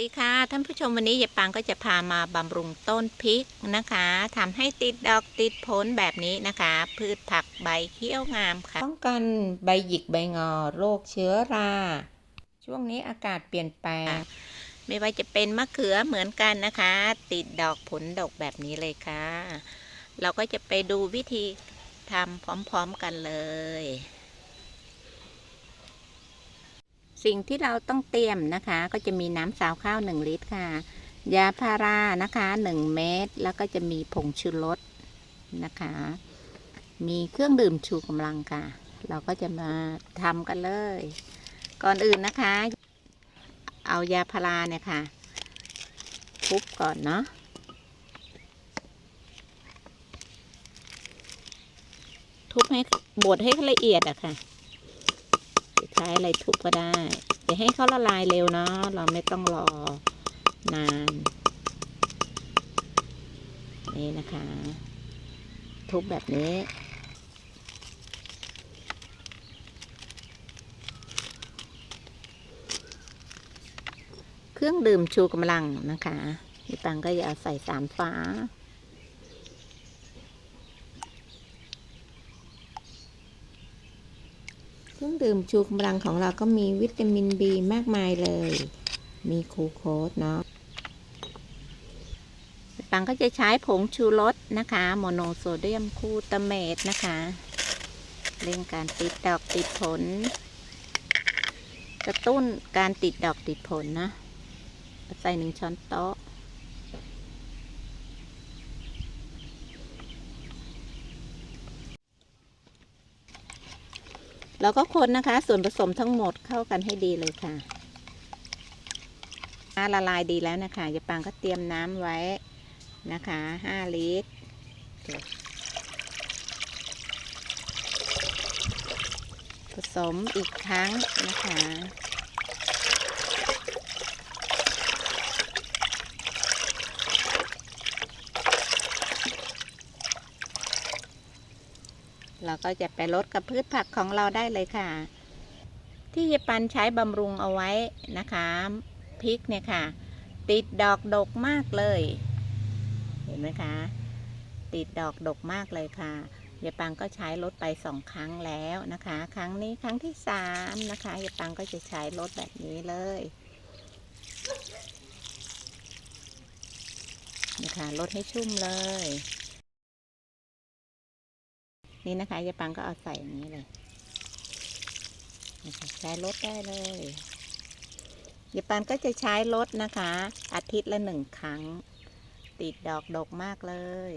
ดีค่ะท่านผู้ชมวันนี้ยายปางก็จะพามาบำรุงต้นพริกนะคะทำให้ติดดอกติดผลแบบนี้นะคะ พืชผักใบเขียวงามค่ะป้องกันใบหยิกใบงอโรคเชื้อรา ช่วงนี้อากาศเปลี่ยนแปลง ไม่ว่าจะเป็นมะเขือเหมือนกันนะคะ ติดดอกผลดกแบบนี้เลยค่ะ เราก็จะไปดูวิธีทำพร้อมๆกันเลย สิ่งที่เราต้องเตรียมนะคะ ก็จะมีน้ำสาวข้าว 1 ลิตรค่ะ ยาพารานะคะ 1 เม็ดแล้วก็จะมีผงชูรสนะคะ มีเครื่องดื่มชูกำลังค่ะ เราก็จะมาทำกันเลย ก่อนอื่นนะคะ เอายาพาราเนี่ยค่ะทุบก่อนเนาะทุบให้บดให้ละเอียดอะค่ะจะ ช้อะไรทุบก็ได้จะให้เขาละลายเร็วเนาะเราไม่ต้องรอนาน นี่นะคะ ทุบแบบนี้เครื่องดื่มชูกำลังนะคะพี่ปังก็จะเอาใส่สามฟ้า ครื่องดื่มชูกำลังของเราก็มีวิตามินบีมากมายเลย มีคูโคสเนาะปังก็จะใช้ผงชูรสนะคะโมโนโซเดียมคูตาเมตนะคะเร่งการติดดอกติดผล กระตุ้นการติดดอกติดผลนะ ใส่หนึ่งช้อนโต๊ะ แล้วก็คนนะคะ ส่วนผสมทั้งหมดเข้ากันให้ดีเลยค่ะละลายดีแล้วนะคะยายปางก็เตรียมน้ำไว้นะคะ5ลิตร ผสมอีกครั้งนะคะ เราก็จะไปลดกับพืชผักของเราได้เลยค่ะ ที่ยายปันใช้บำรุงเอาไว้นะคะพริกเนี่ยค่ะ ติดดอกดกมากเลย เห็นไหมคะ ติดดอกดกมากเลยค่ะยายปังก็ใช้ลดไปสองครั้งแล้วนะคะ ครั้งนี้ครั้งที่สามนะคะยายปังก็จะใช้ลดแบบนี้เลยนะคะลดให้ชุ่มเลย นี่นะคะยายปังก็เอาใส่อย่างนี้เลยใช้รถได้เลยยายปังก็จะใช้รถนะคะ อาทิตย์ละหนึ่งครั้ง ติดดอกดกมากเลย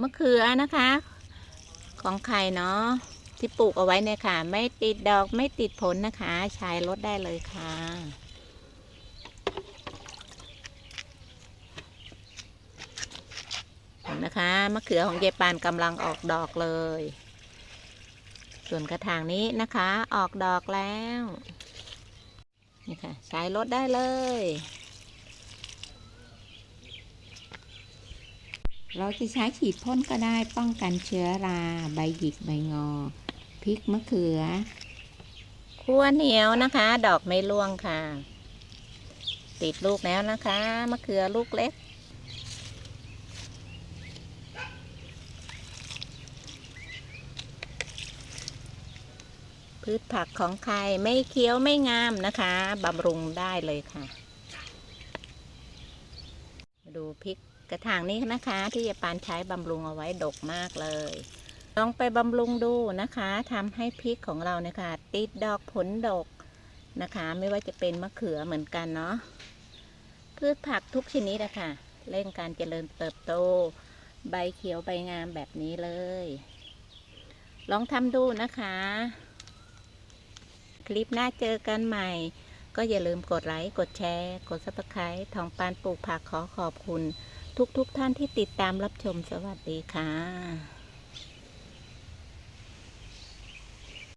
มะเขือนะคะ ของใครเนาะที่ปลูกเอาไว้เนี่ยค่ะ ไม่ติดดอกไม่ติดผลนะคะ ใช้รถได้เลยค่ะ เห็ นนะคะมะเขือของเยายปานกำลังออกดอกเลย ส่วนกระถางนี้นะคะ ออกดอกแล้วนี่ค่ะใช้รถได้เลย เราจะใช้ฉีดพ่นก็ได้ป้องกันเชื้อรา ใบหยิกใบงอพริกมะเขือขั้วเหนียวนะคะ ดอกไม่ร่วงค่ะ ติดลูกแล้วนะคะ มะเขือลูกเล็ก พืชผักของใครไม่เคี้ยวไม่งามนะคะบำรุงได้เลยค่ะ มาดูพริกกระถางนี้นะคะ ที่ยาปานใช้บำรุงเอาไว้ดกมากเลย ลองไปบำรุงดูนะคะทำให้พริกของเราเนี่ยค่ะ ติดดอกผลดกนะคะ ไม่ว่าจะเป็นมะเขือเหมือนกันเนาะพืชผักทุกชนิดอะค่ะเร่งการเจริญเติบโต ใบเขียวใบงามแบบนี้เลย ลองทำดูนะคะ ลิปหน้าเจอกันใหม่ ก็อย่าลืมกดไลค์กดแชร์ กดซับสไครต์ทองปานปลูกผักขอขอบคุณ ทุกๆทท่านที่ติดตามรับชมสวัสดีค่ะ